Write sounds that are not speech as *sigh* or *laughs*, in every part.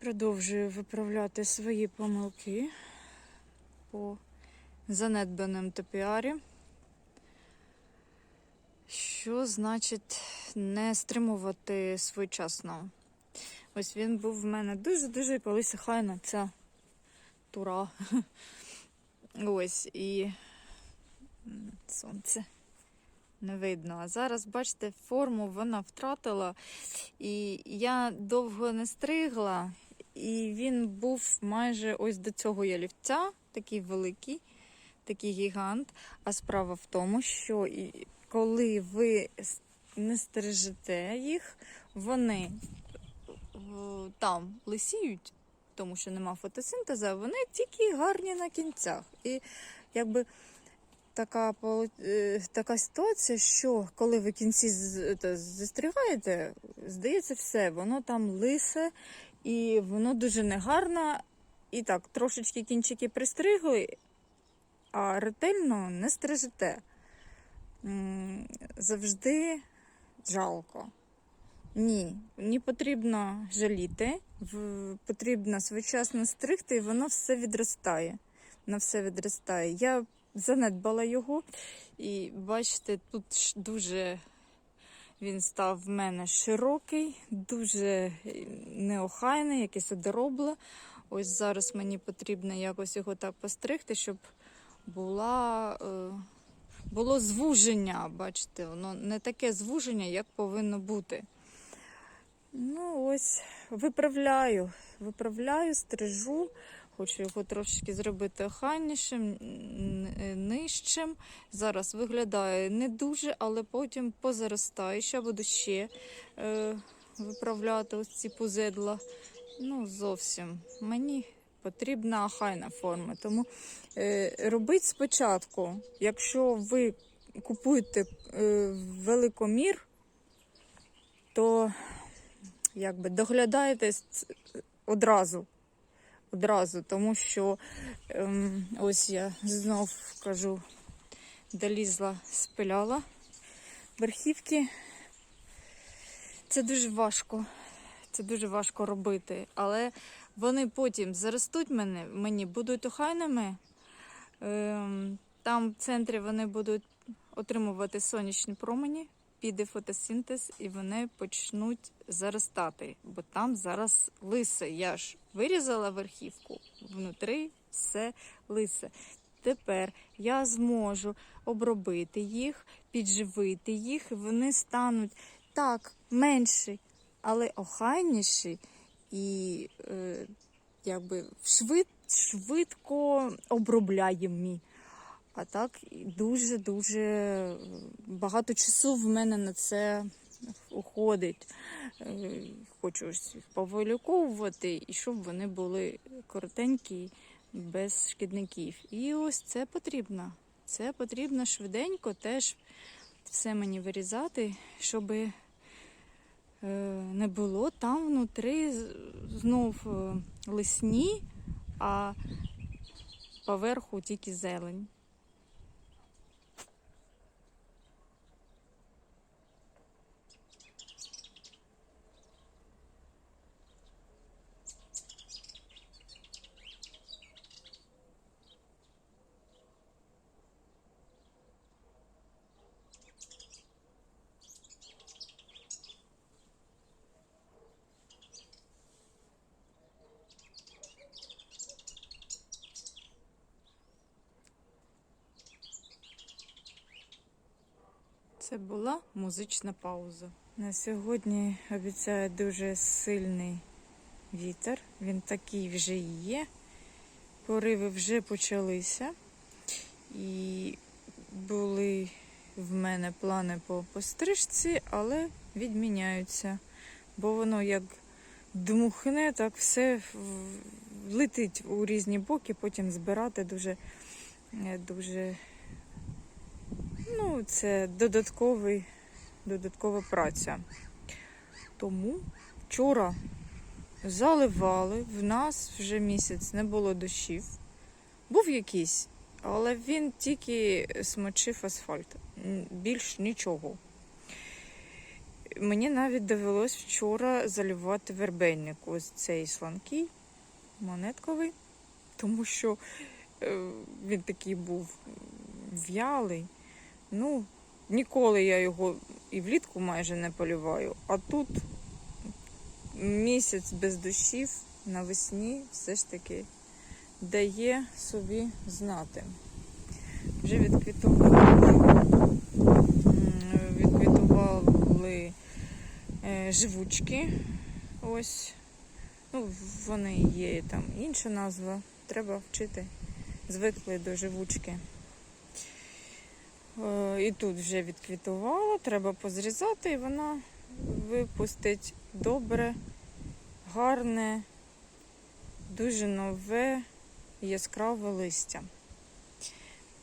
Продовжую виправляти свої помилки по занедбаним топіарі. Що значить не стримувати своєчасно? Ось він був в мене дуже-дуже і полися хайна ця тура. *laughs* Ось і сонце не видно. А зараз, бачите, форму вона втратила. І я довго не стригла, і він був майже ось до цього ялівця, такий великий, такий гігант. А справа в тому, що коли ви не стрижете їх, вони е, там лисіють, тому що нема фотосинтезу, вони тільки гарні на кінцях. І якби така, е, така ситуація, що коли ви кінці з- те, застрігаєте, здається, все, воно там лисе і воно дуже негарно. І так, трошечки кінчики пристригли, а ретельно не стрижете. Завжди жалко. Ні, не потрібно жаліти, потрібно своєчасно стригти, і воно все відростає. Воно все відростає. Я занедбала його, і бачите, тут дуже він став в мене широкий, дуже е, неохайний, якесь одоробле. Ось зараз мені потрібно якось його так постригти, щоб була, е, було звуження. Бачите, воно не таке звуження, як повинно бути. Ну, ось, виправляю, виправляю, стрижу. Хочу його трошки зробити охайнішим, е, нижчим. Зараз виглядає не дуже, але потім позаростає. Ще буду ще е, виправляти ось ці пузедла. Ну, зовсім. Мені потрібна охайна форма. Тому е, робіть спочатку, якщо ви купуєте е, великомір, то якби доглядаєте одразу. Одразу, тому що ем, ось я знов кажу, долізла, спиляла верхівки. Це дуже важко. Це дуже важко робити. Але вони потім заростуть мене, мені будуть охайними. Ем, там в центрі вони будуть отримувати сонячні промені, піде фотосинтез, і вони почнуть заростати, бо там зараз лисе. Я ж вирізала верхівку, внутрі все лисе. Тепер я зможу обробити їх, підживити їх, вони стануть так менші, але охайніші і е, якби швид, швидко обробляємі. А так дуже-дуже багато часу в мене на це уходить. Е, Хочу їх повиліковувати, і щоб вони були коротенькі, без шкідників. І ось це потрібно. Це потрібно швиденько теж все мені вирізати, щоб е, не було там внутрі знов е, лисні, а поверху тільки зелень. Це була музична пауза. На сьогодні обіцяє дуже сильний вітер. Він такий вже є. Пориви вже почалися. І були в мене плани по пострижці, але відміняються. Бо воно як дмухне, так все летить у різні боки, потім збирати дуже, е, дуже Ну, це додатковий, додаткова праця. Тому вчора заливали, в нас вже місяць не було дощів. Був якийсь, але він тільки смочив асфальт. Більш нічого. Мені навіть довелось вчора заливати вербейник. Ось цей сланкий, монетковий, тому що е, він такий був в'ялий. Ну, ніколи я його і влітку майже не полюваю. А тут місяць без дощів навесні все ж таки дає собі знати. Вже відквітували, відквітували е, живучки. Ось. Ну, вони є там інша назва. Треба вчити. Звикли до живучки. Е, І тут вже відквітувала, треба позрізати, і вона випустить добре, гарне, дуже нове яскраве листя.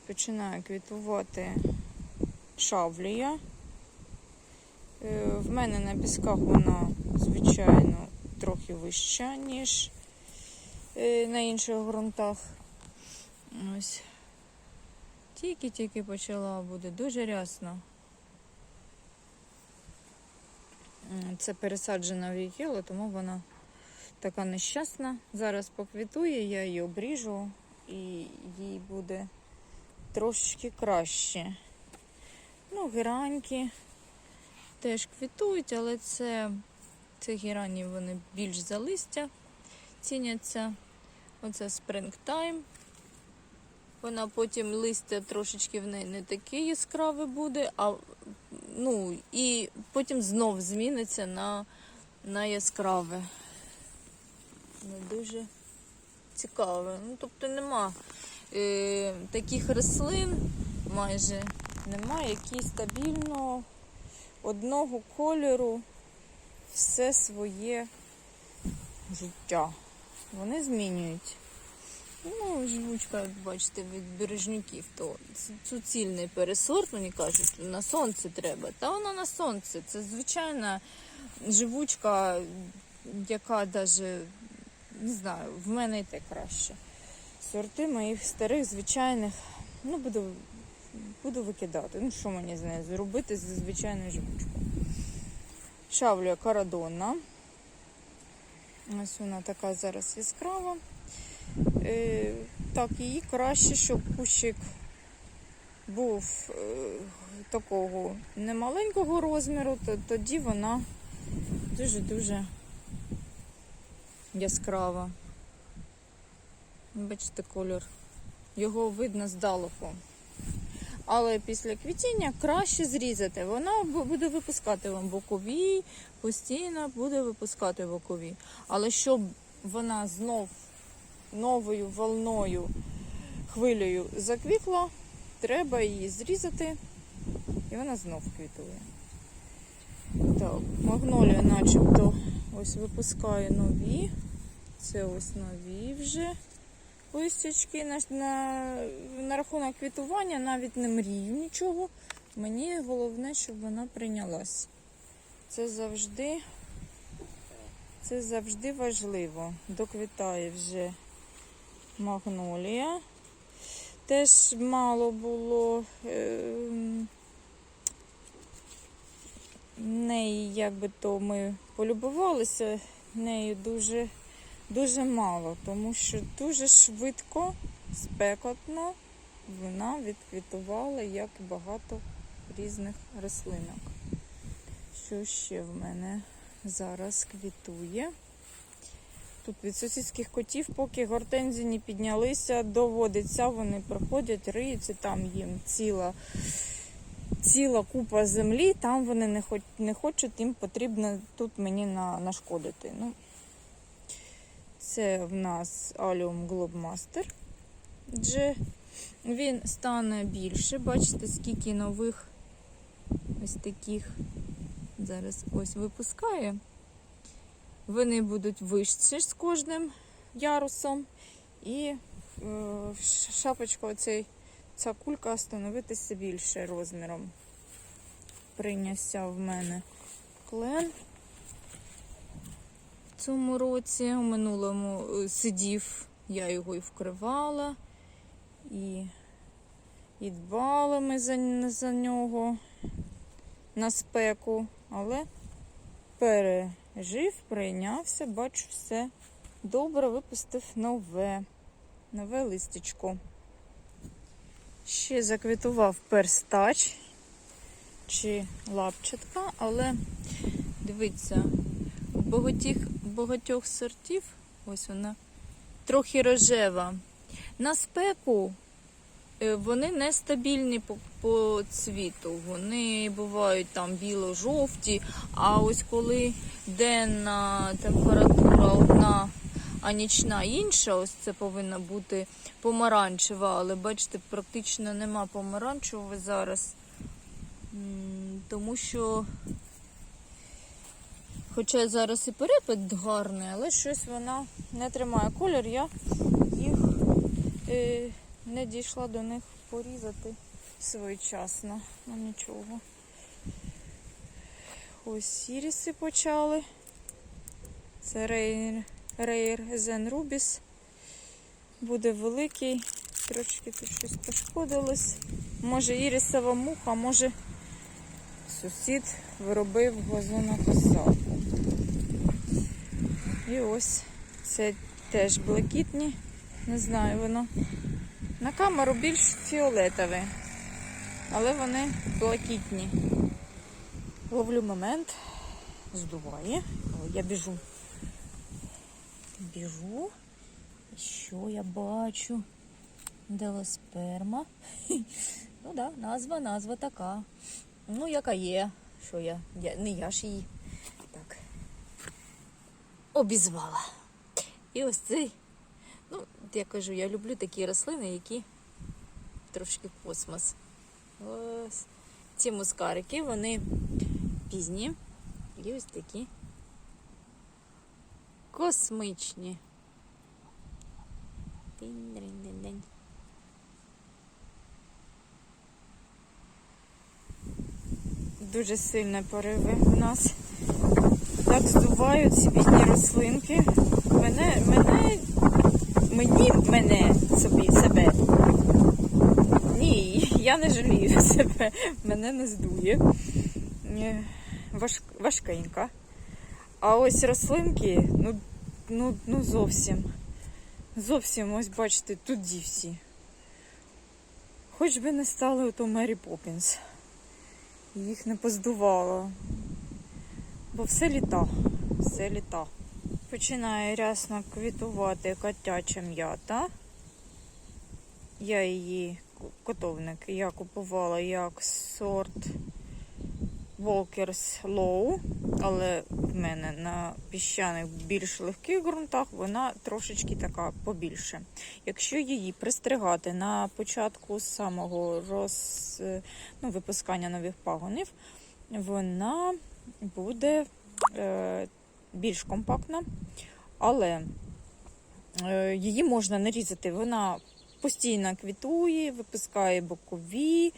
Починає квітувати шавлія. Е, В мене на пісках вона, звичайно, трохи вища, ніж е, на інших ґрунтах. Ось. Тільки-тільки почала, буде дуже рясно. Це пересаджена вікіла, тому вона така нещасна. Зараз поквітує, я її обріжу і їй буде трошечки краще. Ну, гераньки теж квітують, але це, це герані вони більш за листя ціняться. Оце спрингтайм. Вона потім листя трошечки в неї не таке яскраве буде, а ну і потім знов зміниться на, на яскраве. Не дуже цікаве. Ну, тобто нема е, таких рослин майже немає, які стабільно одного кольору все своє життя. Вони змінюють. Ну, як бачите, від бережнюків, то суцільний пересорт, мені кажуть, на сонце треба. Та вона на сонце. Це звичайна живучка, яка даже, не знаю, в мене і те краще. Сорти моїх старих, звичайних, ну, буду, буду викидати. Ну, що мені з нею зробити з звичайною живучкою. Шавлюя карадонна. Ось вона така зараз яскрава. Е, так, її краще, щоб кущик був е, такого немаленького розміру, то тоді вона дуже-дуже яскрава. Бачите, кольор. Його видно здалеку. Але після квітіння краще зрізати. Вона буде випускати вам бокові, постійно буде випускати бокові. Але щоб вона знов новою волною, хвилею заквітла, треба її зрізати, і вона знов квітує. Так, магнолія начебто ось випускає нові. Це ось нові вже листячки. На, на, на рахунок квітування навіть не мрію нічого. Мені головне, щоб вона прийнялась. Це завжди, це завжди важливо. Доквітає вже магнолія. Теж мало було е, неї, як би то ми полюбувалися, нею дуже, дуже мало, тому що дуже швидко, спекотно вона відквітувала, як і багато різних рослинок. Що ще в мене зараз квітує? Тут від сусідських котів, поки гортензії не піднялися, доводиться, вони проходять, риються, там їм ціла, ціла купа землі, там вони не, хоч, не хочуть, їм потрібно тут мені на, нашкодити. Ну, це в нас Allium Globemaster G. Він стане більше. Бачите, скільки нових ось таких зараз ось випускає. Вони будуть вищі з кожним ярусом. І е, шапочка, оцей, ця кулька становитися більше розміром. Прийнявся в мене клен в цьому році. У минулому е, сидів, я його і вкривала, і, і дбали ми за, за нього на спеку, але пережив, прийнявся, бачу, все добре, випустив нове, нове листечко. Ще заквітував перстач чи лапчатка, але дивіться, у багатьох сортів, ось вона трохи рожева. На спеку е, вони нестабільні по, цвіту. Вони бувають там біло-жовті, а ось коли денна температура одна, а нічна інша, ось це повинна бути помаранчева, але бачите, практично нема помаранчевого зараз. Тому що, хоча зараз і перепад гарний, але щось вона не тримає колір, я їх е, не дійшла до них порізати своєчасно. Ну нічого. Ось сіріси почали. Це Rare, Rare Zen Rubis. Буде великий. Трошки тут щось пошкодилось. Може ірісова муха, може сусід виробив газонокосарку. І ось це теж блакитні. Не знаю, воно на камеру більш фіолетове, але вони блакитні. Ловлю момент, здуває. Я біжу. Біжу. Що я бачу? Делосперма. *laughs* Ну да, назва, назва така. Ну, яка є. Що я? я не я ж її. Так. Обізвала. І ось цей. Ну, я кажу, я люблю такі рослини, які трошки космос. Ось. Ці мускарики, вони пізні. І ось такі космичні. Динь-динь-динь-динь. Дуже сильні пориви у нас. Так здувають ці рослинки. Мене, мене, мені, мене, собі, себе. Ні, я не жалію *laughs* себе, мене не здує. Е, Важ, важкенька. А ось рослинки, ну, ну, ну зовсім. Зовсім, ось бачите, туди всі. Хоч би не стали ото Мері Поппінс. Їх не поздувало. Бо все літа, все літа. Починає рясно квітувати котяча м'ята. Я її котовник я купувала як сорт Walkers Low, але в мене на піщаних більш легких ґрунтах вона трошечки така побільше. Якщо її пристригати на початку самого роз, ну, випускання нових пагонів, вона буде е, більш компактна, але е, її можна не різати. Вона постійно квітує, випускає бокові.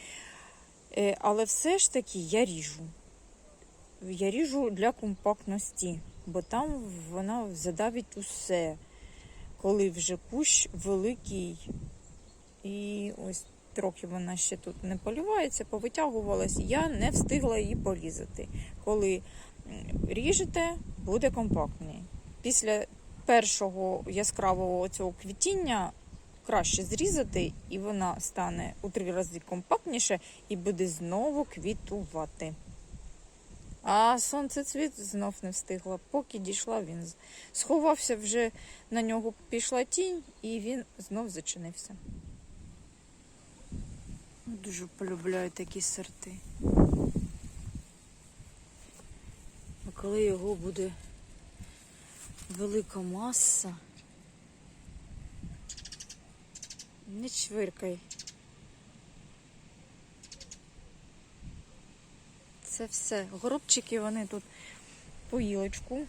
Е, Але все ж таки я ріжу. Я ріжу для компактності, бо там вона задавить усе, коли вже кущ великий. І ось трохи вона ще тут не полювається, повитягувалась, я не встигла її порізати. Коли ріжете, буде компактний. Після першого яскравого цього квітіння краще зрізати, і вона стане у три рази компактніше і буде знову квітувати. А сонцецвіт знов не встигла. Поки дійшла, він сховався, вже на нього пішла тінь, і він знов зачинився. Дуже полюбляю такі сорти. А коли його буде велика маса, не чвиркай. Це все. Горобчики вони тут поїлочку.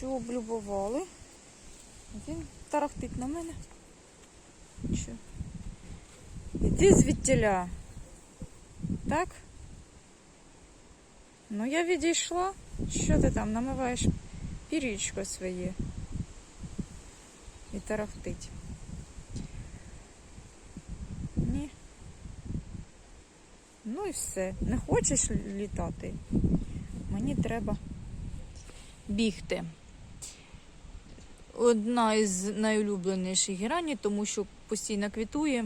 Цю облюбували. Він тарахтить на мене. Що? Іди звідтіля. Так? Ну я відійшла. Що ти там намиваєш пірічко своє? І тарахтить. Ні. Ну і все. Не хочеш літати? мені треба бігти. Одна із найулюбленіших герані, тому що постійно квітує.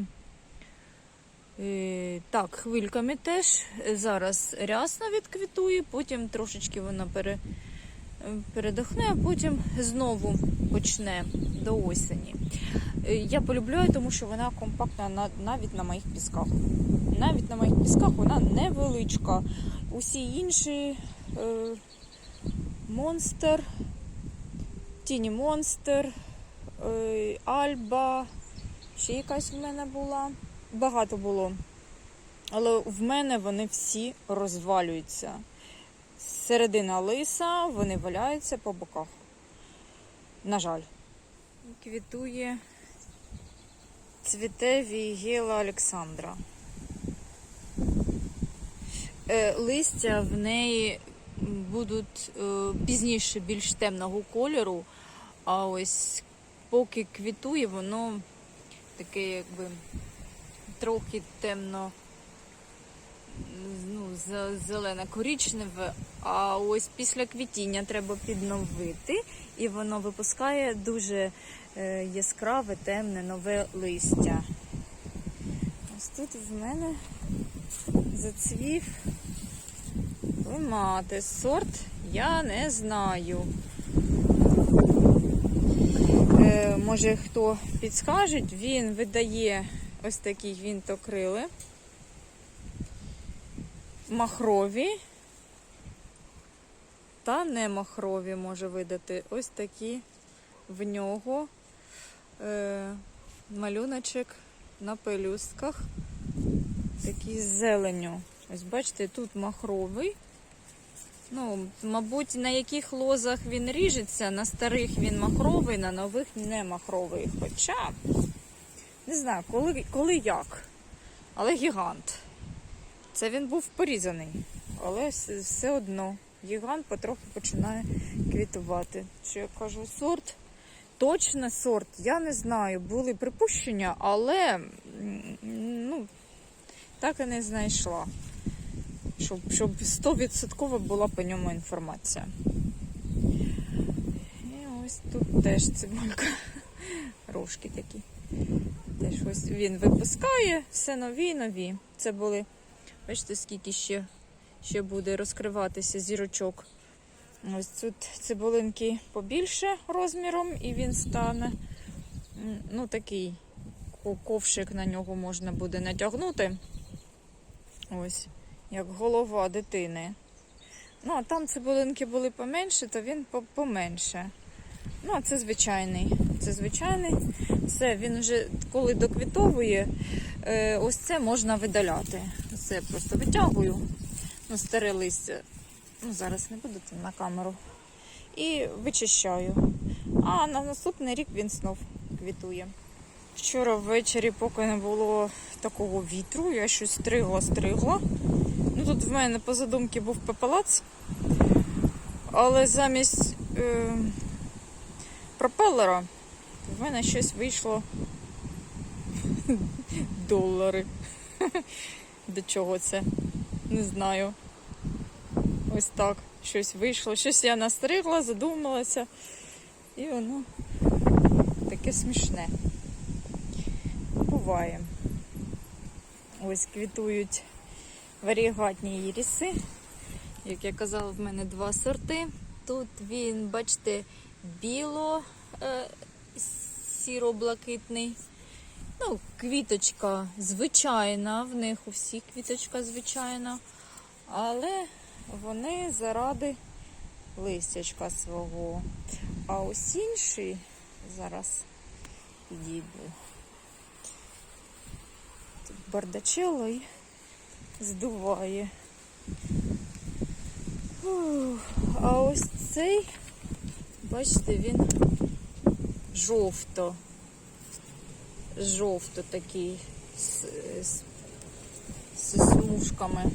Е, Так, хвильками теж. Зараз рясно відквітує, потім трошечки вона пере, передохне, а потім знову почне до осені. Е, Я полюбляю, тому що вона компактна навіть на моїх пісках. Навіть на моїх пісках вона невеличка. Усі інші е, монстр, Тіні Монстер, е, Альба, ще якась в мене була. Багато було. Але в мене вони всі розвалюються. Середина лиса, вони валяються по боках. На жаль. Квітує цвіте Вігела Олександра. Е, листя в неї будуть е, пізніше більш темного кольору, а ось поки квітує, воно таке якби трохи темно ну, зелене коричневе, а ось після квітіння треба підновити, і воно випускає дуже е, яскраве, темне, нове листя. Ось тут в мене зацвів Лимати. Сорт я не знаю. Е, може хто підскаже, він видає ось такі гвинтокрили. Махрові та не махрові може видати. Ось такі в нього е, малюночок на пелюстках. Такий з зеленю. Ось бачите, тут махровий. Ну, мабуть, на яких лозах він ріжеться, на старих він махровий, на нових не махровий. Хоча, не знаю, коли, коли як. Але гігант. Це він був порізаний. Але все- одно гігант потроху починає квітувати. Що я кажу, сорт? Точно сорт, я не знаю. Були припущення, але ну, так і не знайшла. Щоб, щоб 100% була по ньому інформація. І ось тут теж цибулька. Рожки такі. Теж ось він випускає все нові і нові. Це були, бачите, скільки ще, ще буде розкриватися зірочок. Ось тут цибулинки побільше розміром, і він стане ну, такий ковшик на нього можна буде натягнути. Ось, як голова дитини. Ну, а там цибулинки були поменше, то він поменше. Ну, а це звичайний. Це звичайний. Все, він вже коли доквітовує, е, ось це можна видаляти. Це просто витягую. Ну, старе листя. Ну, зараз не буду на камеру. І вичищаю. А на наступний рік він знов квітує. Вчора ввечері, поки не було такого вітру, я щось стригла, стригла. Ну тут в мене по задумці був пепелац, але замість е, пропелера в мене щось вийшло *laughs* долари. *laughs* До чого це? Не знаю. Ось так щось вийшло. Щось я настригла, задумалася, і воно таке смішне. Буває. Ось квітують варігатні іріси. Як я казала, в мене два сорти. Тут він, бачите, біло е, сіро-блакитний. Ну, квіточка звичайна, в них у всіх квіточка звичайна. Але вони заради листячка свого. А ось інші зараз підійду. Тут бардачело і здуває. А ось цей, бачите, він жовто. Жовто такий з, з, з смужками.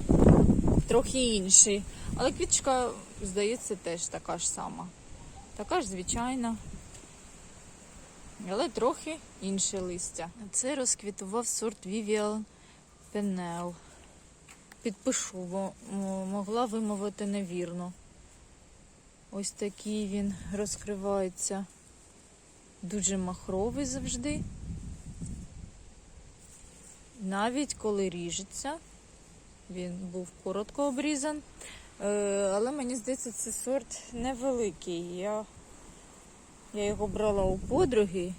Трохи інший. Але квіточка, здається, теж така ж сама. Така ж звичайна. Але трохи інше листя. Це розквітував сорт Vivian Penel. Підпишу, бо могла вимовити невірно. Ось такий він розкривається. Дуже махровий завжди. Навіть коли ріжеться, він був коротко обрізан. Е, Але мені здається, це сорт невеликий. Я, я його брала у подруги.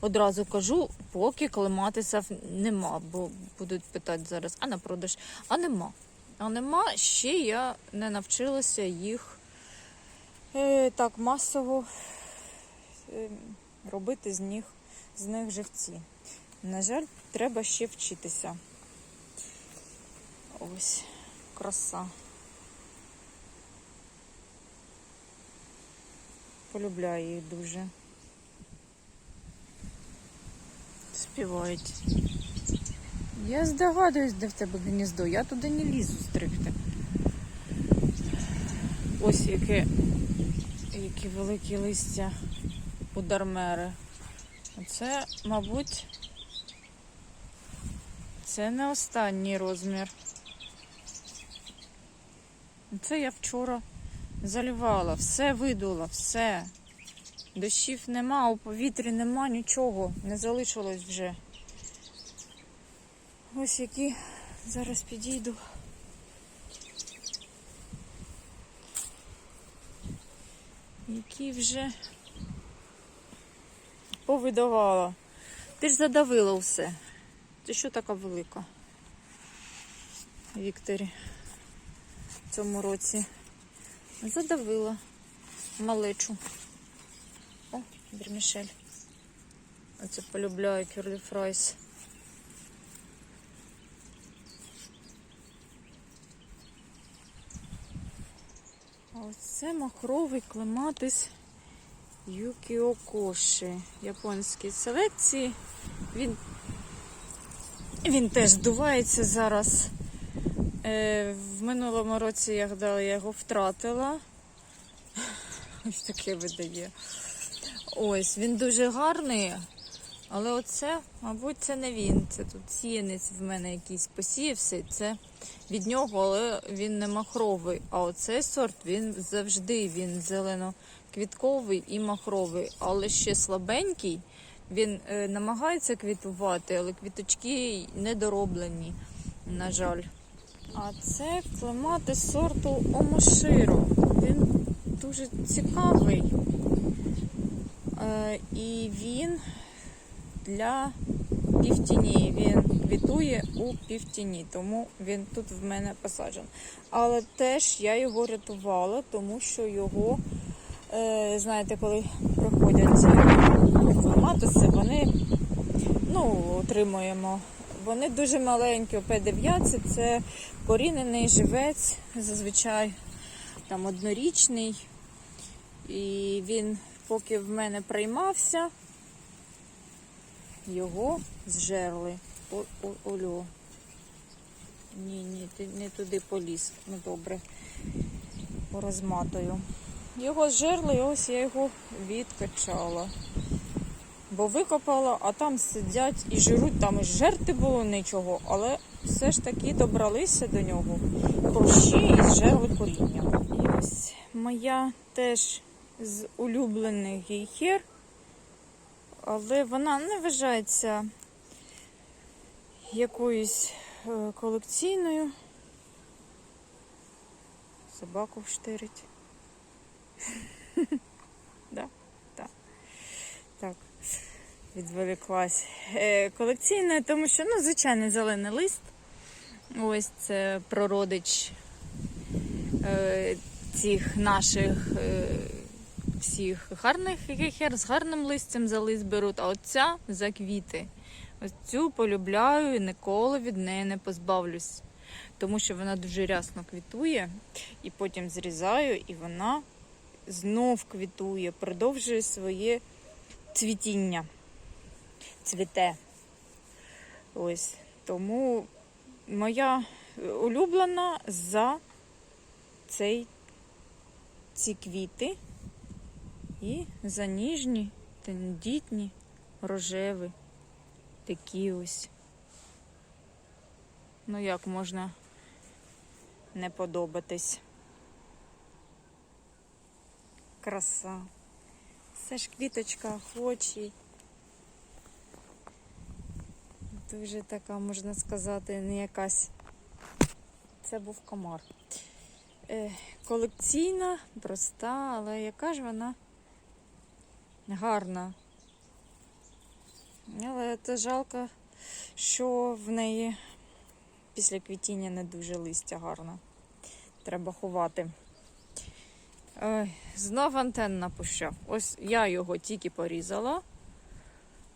Одразу кажу, поки клематисів нема, бо будуть питати зараз, а на продаж? А нема. А нема, ще я не навчилася їх е, так масово е, робити з них, з них живці. На жаль, треба ще вчитися. Ось, краса. Полюбляю їх дуже. Співають. Я здогадуюсь, де в тебе гніздо. Я туди не лізу стригти. Ось яке, які великі листя у дармери. Оце, мабуть, це не останній розмір. Це я вчора заливала, все видула, все. Дощів нема, у повітрі нема, нічого, не залишилось вже. Ось які зараз підійду. Які вже повидавала. Ти ж задавила все. Ти що така велика? Вікторі в цьому році. Задавила малечу. Вермішель. Оце полюбляю кюрлі фрайс. Оце махровий клематис Юкіокоші японській селекції. Він, він теж здувається зараз. Е, в минулому році я гадала, я його втратила. Ось таке видає. Ось, він дуже гарний, але оце, мабуть, це не він. Це тут сіянець в мене якийсь посіявся. Це від нього, але він не махровий. А оцей сорт він завжди він зелено-квітковий і махровий, але ще слабенький. Він е, намагається квітувати, але квіточки недороблені, на жаль. А це клематис сорту Омоширо. Він дуже цікавий. І він для півтіні. Він квітує у півтіні, тому він тут в мене посаджений. Але теж я його рятувала, тому що його, е, знаєте, коли приходять клематиси, вони ну, отримуємо. Вони дуже маленькі, П9 це корінений живець, зазвичай там однорічний. І він, поки в мене приймався, його зжерли. Олю. Ні, ні, ти не туди поліз. Ну добре. Порозматую. Його зжерли, і ось я його відкачала. Бо викопала, а там сидять і жируть, там і жерти було нічого, але все ж таки добралися до нього прощі і зжерли коріння. І ось моя теж з улюблених гейхер, але вона не вважається якоюсь е, колекційною. Собаку вштирить. *laughs* Да, так. Так, відволіклась. Е, Колекційною, тому що, ну, звичайний зелений лист. Ось це прородич е, цих наших е, всіх гарних гехер з гарним листям за лист беруть, а оця за квіти. Ось цю полюбляю і ніколи від неї не позбавлюсь. Тому що вона дуже рясно квітує, і потім зрізаю, і вона знов квітує, продовжує своє цвітіння. Цвіте. Ось. Тому моя улюблена за цей, ці квіти і за ніжні, тендітні, рожеві. Такі ось. Ну як можна не подобатись? краса. Це ж квіточка охочий. Дуже така, можна сказати, не якась. Це був комар. Е, колекційна, проста, але яка ж вона гарна. Але це жалко, що в неї після квітіння не дуже листя гарно. Треба ховати. Знов антенна пущав. Ось я його тільки порізала,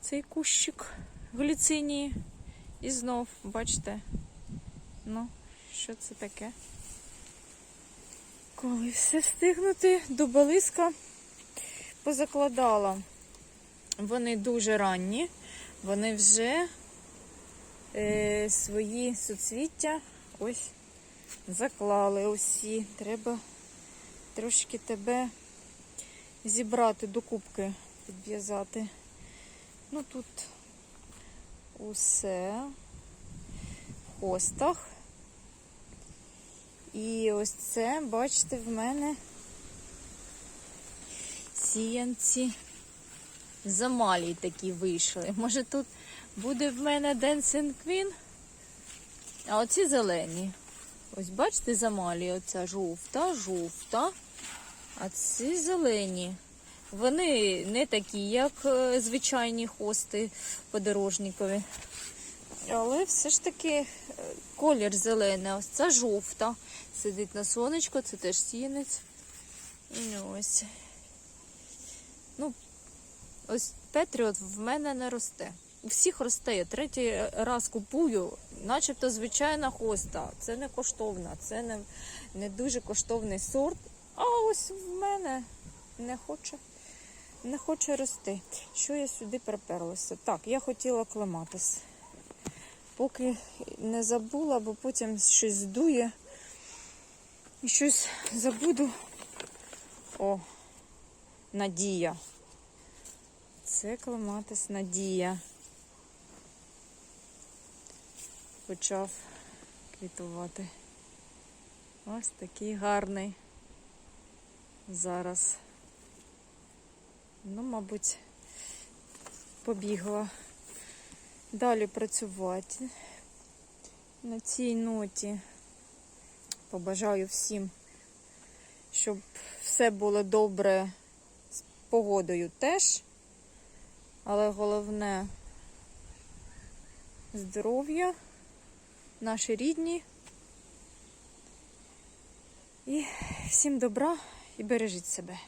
цей кущик гліцинії. І знов, бачите, ну, що це таке? Коли все встигнути до позакладала. Вони дуже ранні, вони вже е, свої суцвіття ось заклали усі. Треба трошки тебе зібрати до кубки, підв'язати. Ну тут усе в хостах. І ось це, бачите, в мене сіянці замалій такі вийшли. Може тут буде в мене Dancing Queen, а оці зелені. Ось бачите, замалі, оця жовта, жовта, а ці зелені. Вони не такі, як е, звичайні хости подорожникові. Але все ж таки е, колір зелений, ось ця жовта. Сидить на сонечку, це теж сінець. Ось. Ось Петріот в мене не росте. У всіх росте. Я третій раз купую, начебто звичайна хоста. Це не коштовна, це не, не дуже коштовний сорт. А ось в мене не хоче. Не хоче рости. Що я сюди приперлася? Так, я хотіла клематис. Поки не забула, бо потім щось здує. І щось забуду. О, Надія. Це клематис Надія. Почав квітувати. Ось такий гарний. Зараз. Ну, мабуть, побігла далі працювати. На цій ноті побажаю всім, щоб все було добре з погодою теж. Але головне здоров'я, наші рідні. І всім добра і бережіть себе.